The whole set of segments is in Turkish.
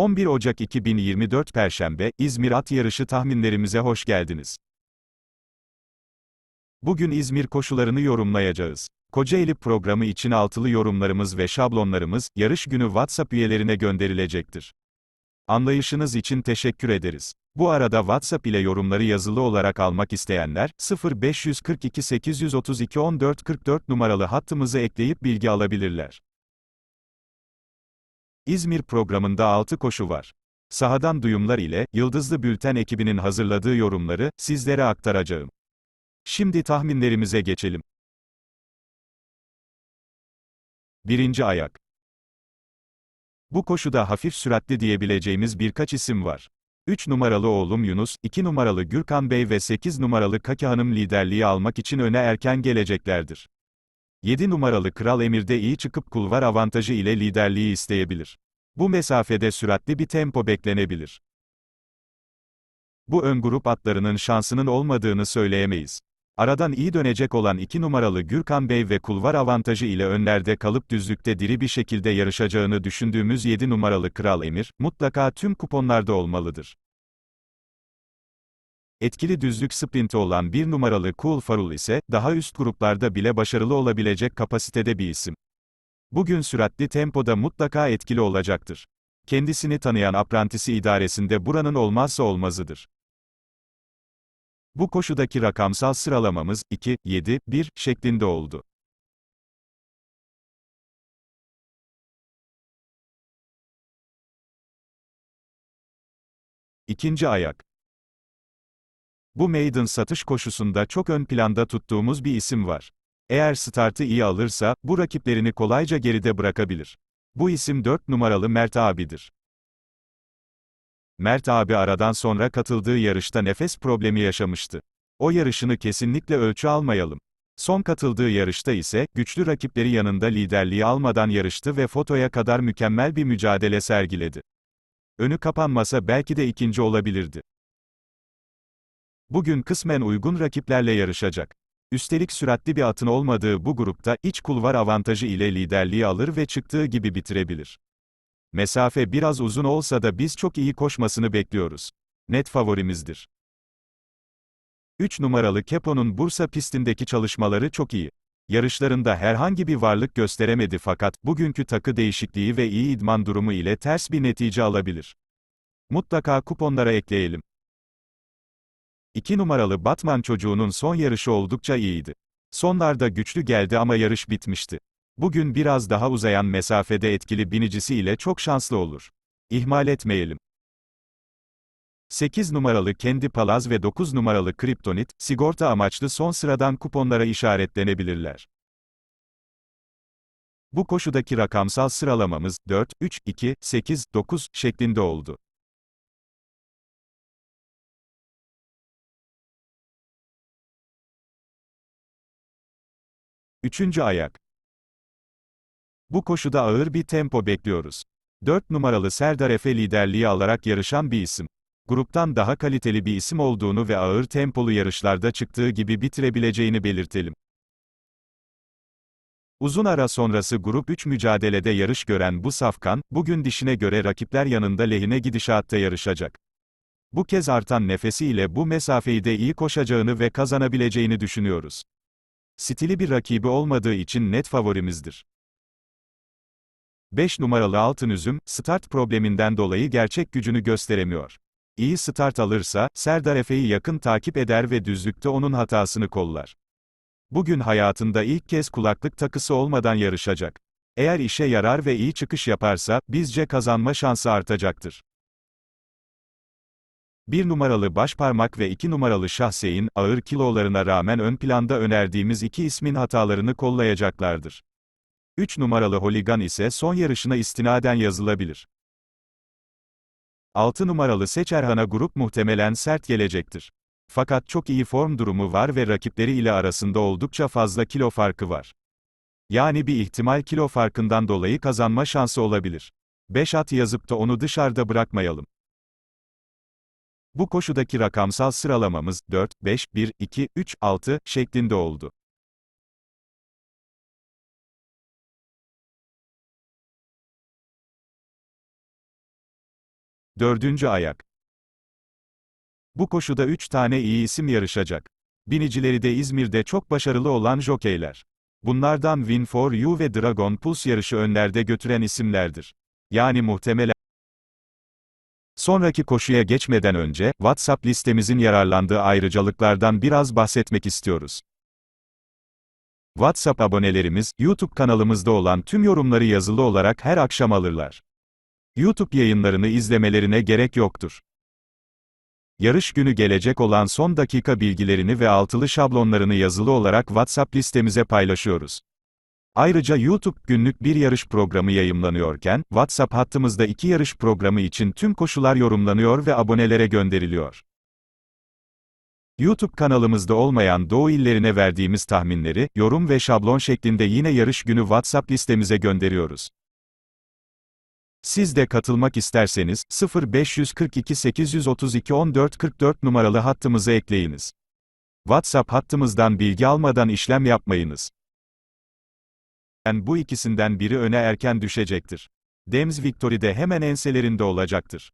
11 Ocak 2024 Perşembe, İzmir At Yarışı tahminlerimize hoş geldiniz. Bugün İzmir koşularını yorumlayacağız. Kocaeli programı için altılı yorumlarımız ve şablonlarımız, yarış günü WhatsApp üyelerine gönderilecektir. Anlayışınız için teşekkür ederiz. Bu arada WhatsApp ile yorumları yazılı olarak almak isteyenler, 0542 832 1444 numaralı hattımızı ekleyip bilgi alabilirler. İzmir programında 6 koşu var. Sahadan duyumlar ile, Yıldızlı Bülten ekibinin hazırladığı yorumları, sizlere aktaracağım. Şimdi tahminlerimize geçelim. Birinci ayak. Bu koşuda hafif süratli diyebileceğimiz birkaç isim var. 3 numaralı oğlum Yunus, 2 numaralı Gürkan Bey ve 8 numaralı Kaki Hanım liderliği almak için öne erken geleceklerdir. 7 numaralı Kral Emir de iyi çıkıp kulvar avantajı ile liderliği isteyebilir. Bu mesafede süratli bir tempo beklenebilir. Bu ön grup atlarının şansının olmadığını söyleyemeyiz. Aradan iyi dönecek olan 2 numaralı Gürkan Bey ve kulvar avantajı ile önlerde kalıp düzlükte diri bir şekilde yarışacağını düşündüğümüz 7 numaralı Kral Emir, mutlaka tüm kuponlarda olmalıdır. Etkili düzlük sprinti olan 1 numaralı Cool Farul ise, daha üst gruplarda bile başarılı olabilecek kapasitede bir isim. Bugün süratli tempoda mutlaka etkili olacaktır. Kendisini tanıyan aprantisi idaresinde buranın olmazsa olmazıdır. Bu koşudaki rakamsal sıralamamız 2, 7, 1 şeklinde oldu. İkinci ayak. Bu maiden satış koşusunda çok ön planda tuttuğumuz bir isim var. Eğer startı iyi alırsa, bu rakiplerini kolayca geride bırakabilir. Bu isim 4 numaralı Mert abidir. Mert abi aradan sonra katıldığı yarışta nefes problemi yaşamıştı. O yarışını kesinlikle ölçü almayalım. Son katıldığı yarışta ise, güçlü rakipleri yanında liderliği almadan yarıştı ve fotoya kadar mükemmel bir mücadele sergiledi. Önü kapanmasa belki de ikinci olabilirdi. Bugün kısmen uygun rakiplerle yarışacak. Üstelik süratli bir atın olmadığı bu grupta, iç kulvar avantajı ile liderliği alır ve çıktığı gibi bitirebilir. Mesafe biraz uzun olsa da biz çok iyi koşmasını bekliyoruz. Net favorimizdir. 3 numaralı Kepo'nun Bursa pistindeki çalışmaları çok iyi. Yarışlarında herhangi bir varlık gösteremedi fakat, bugünkü takı değişikliği ve iyi idman durumu ile ters bir netice alabilir. Mutlaka kuponlara ekleyelim. 2 numaralı Batman çocuğunun son yarışı oldukça iyiydi. Sonlarda güçlü geldi ama yarış bitmişti. Bugün biraz daha uzayan mesafede etkili binicisi ile çok şanslı olur. İhmal etmeyelim. 8 numaralı Kendi Palaz ve 9 numaralı Kriptonit, sigorta amaçlı son sıradan kuponlara işaretlenebilirler. Bu koşudaki rakamsal sıralamamız 4, 3, 2, 8, 9 şeklinde oldu. Üçüncü ayak. Bu koşuda ağır bir tempo bekliyoruz. 4 numaralı Serdar Efe liderliği alarak yarışan bir isim. Gruptan daha kaliteli bir isim olduğunu ve ağır tempolu yarışlarda çıktığı gibi bitirebileceğini belirtelim. Uzun ara sonrası Grup 3 mücadelede yarış gören bu safkan, bugün dişine göre rakipler yanında lehine gidişatta yarışacak. Bu kez artan nefesiyle bu mesafeyi de iyi koşacağını ve kazanabileceğini düşünüyoruz. Stili bir rakibi olmadığı için net favorimizdir. 5 numaralı Altın Üzüm, start probleminden dolayı gerçek gücünü gösteremiyor. İyi start alırsa, Serdar Efe'yi yakın takip eder ve düzlükte onun hatasını kollar. Bugün hayatında ilk kez kulaklık takısı olmadan yarışacak. Eğer işe yarar ve iyi çıkış yaparsa, bizce kazanma şansı artacaktır. 1 numaralı Başparmak ve 2 numaralı Şahseyin, ağır kilolarına rağmen ön planda önerdiğimiz iki ismin hatalarını kollayacaklardır. 3 numaralı Holigan ise son yarışına istinaden yazılabilir. 6 numaralı Seçerhan'a grup muhtemelen sert gelecektir. Fakat çok iyi form durumu var ve rakipleri ile arasında oldukça fazla kilo farkı var. Yani bir ihtimal kilo farkından dolayı kazanma şansı olabilir. 5 at yazıp da onu dışarıda bırakmayalım. Bu koşudaki rakamsal sıralamamız 4, 5, 1, 2, 3, 6 şeklinde oldu. Dördüncü ayak. Bu koşuda 3 tane iyi isim yarışacak. Binicileri de İzmir'de çok başarılı olan jokeyler. Bunlardan Win for You ve Dragon Pulse yarışı önlerde götüren isimlerdir. Yani muhtemelen Sonraki koşuya geçmeden önce, WhatsApp listemizin yararlandığı ayrıcalıklardan biraz bahsetmek istiyoruz. WhatsApp abonelerimiz, YouTube kanalımızda olan tüm yorumları yazılı olarak her akşam alırlar. YouTube yayınlarını izlemelerine gerek yoktur. Yarış günü gelecek olan son dakika bilgilerini ve altılı şablonlarını yazılı olarak WhatsApp listemize paylaşıyoruz. Ayrıca YouTube günlük bir yarış programı yayımlanıyorken, WhatsApp hattımızda iki yarış programı için tüm koşular yorumlanıyor ve abonelere gönderiliyor. YouTube kanalımızda olmayan Doğu illerine verdiğimiz tahminleri, yorum ve şablon şeklinde yine yarış günü WhatsApp listemize gönderiyoruz. Siz de katılmak isterseniz, 0542 832 14 44 numaralı hattımıza ekleyiniz. WhatsApp hattımızdan bilgi almadan işlem yapmayınız. Yani bu ikisinden biri öne erken düşecektir. Dems Victory de hemen enselerinde olacaktır.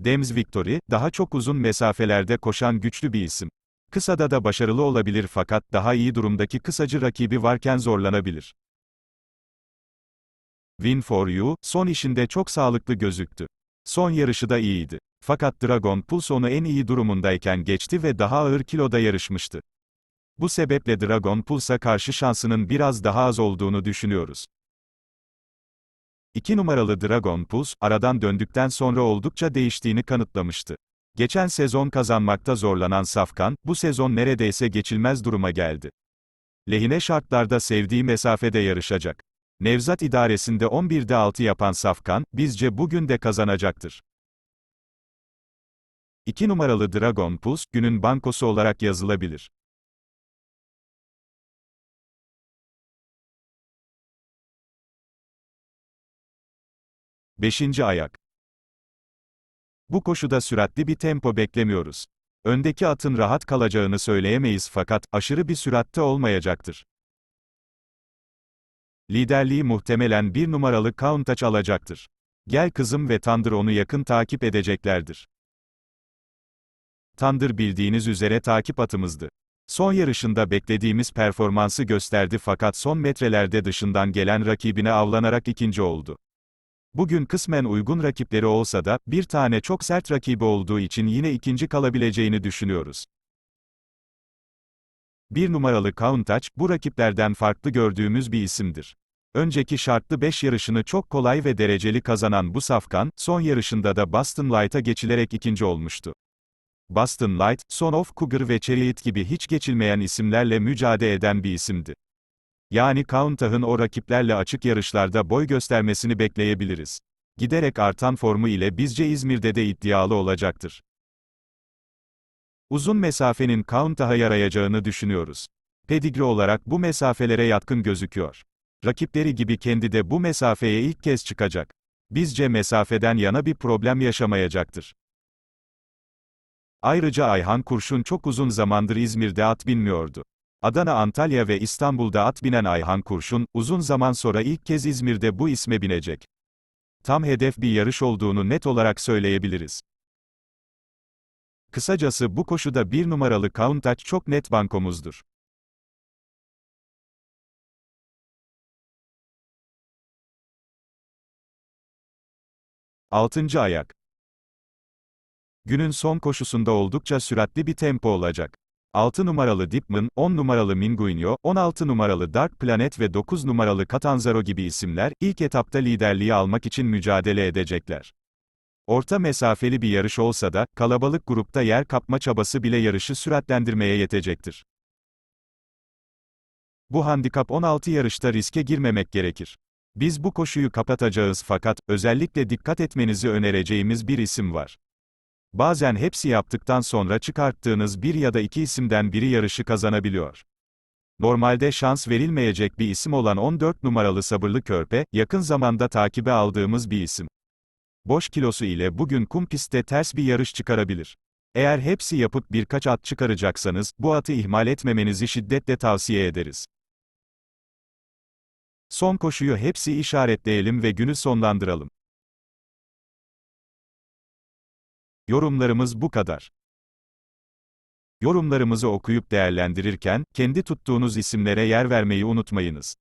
Dems Victory, daha çok uzun mesafelerde koşan güçlü bir isim. Kısada da başarılı olabilir fakat daha iyi durumdaki kısacı rakibi varken zorlanabilir. Win for You, son işinde çok sağlıklı gözüktü. Son yarışı da iyiydi. Fakat Dragon Pulse onu en iyi durumundayken geçti ve daha ağır kiloda yarışmıştı. Bu sebeple Dragon Pulse'a karşı şansının biraz daha az olduğunu düşünüyoruz. 2 numaralı Dragon Pulse, aradan döndükten sonra oldukça değiştiğini kanıtlamıştı. Geçen sezon kazanmakta zorlanan Safkan, bu sezon neredeyse geçilmez duruma geldi. Lehine şartlarda sevdiği mesafede yarışacak. Nevzat idaresinde 11'de 6 yapan Safkan, bizce bugün de kazanacaktır. 2 numaralı Dragon Pulse, günün bankosu olarak yazılabilir. Beşinci ayak. Bu koşuda süratli bir tempo beklemiyoruz. Öndeki atın rahat kalacağını söyleyemeyiz fakat, aşırı bir süratte olmayacaktır. Liderliği muhtemelen bir numaralı Countach alacaktır. Gel kızım ve Tandır onu yakın takip edeceklerdir. Tandır bildiğiniz üzere takip atımızdı. Son yarışında beklediğimiz performansı gösterdi fakat son metrelerde dışından gelen rakibine avlanarak ikinci oldu. Bugün kısmen uygun rakipleri olsa da, bir tane çok sert rakibi olduğu için yine ikinci kalabileceğini düşünüyoruz. Bir numaralı Countach, bu rakiplerden farklı gördüğümüz bir isimdir. Önceki şartlı 5 yarışını çok kolay ve dereceli kazanan bu safkan, son yarışında da Boston Light'a geçilerek ikinci olmuştu. Boston Light, Son of Cougar ve Chariot gibi hiç geçilmeyen isimlerle mücadele eden bir isimdi. Yani Countach'ın o rakiplerle açık yarışlarda boy göstermesini bekleyebiliriz. Giderek artan formu ile bizce İzmir'de de iddialı olacaktır. Uzun mesafenin Countach'a yarayacağını düşünüyoruz. Pedigre olarak bu mesafelere yatkın gözüküyor. Rakipleri gibi kendi de bu mesafeye ilk kez çıkacak. Bizce mesafeden yana bir problem yaşamayacaktır. Ayrıca Ayhan Kurşun çok uzun zamandır İzmir'de at binmiyordu. Adana, Antalya ve İstanbul'da at binen Ayhan Kurşun, uzun zaman sonra ilk kez İzmir'de bu isme binecek. Tam hedef bir yarış olduğunu net olarak söyleyebiliriz. Kısacası bu koşuda bir numaralı Countach çok net bankomuzdur. Altıncı ayak. Günün son koşusunda oldukça süratli bir tempo olacak. 6 numaralı Dipman, 10 numaralı Minguinho, 16 numaralı Dark Planet ve 9 numaralı Catanzaro gibi isimler, ilk etapta liderliği almak için mücadele edecekler. Orta mesafeli bir yarış olsa da, kalabalık grupta yer kapma çabası bile yarışı süratlendirmeye yetecektir. Bu handikap 16 yarışta riske girmemek gerekir. Biz bu koşuyu kapatacağız fakat, özellikle dikkat etmenizi önereceğimiz bir isim var. Bazen hepsi yaptıktan sonra çıkarttığınız bir ya da iki isimden biri yarışı kazanabiliyor. Normalde şans verilmeyecek bir isim olan 14 numaralı sabırlı körpe, yakın zamanda takibe aldığımız bir isim. Boş kilosu ile bugün kum pistte ters bir yarış çıkarabilir. Eğer hepsi yapıp birkaç at çıkaracaksanız, bu atı ihmal etmemenizi şiddetle tavsiye ederiz. Son koşuyu hepsi işaretleyelim ve günü sonlandıralım. Yorumlarımız bu kadar. Yorumlarımızı okuyup değerlendirirken, kendi tuttuğunuz isimlere yer vermeyi unutmayınız.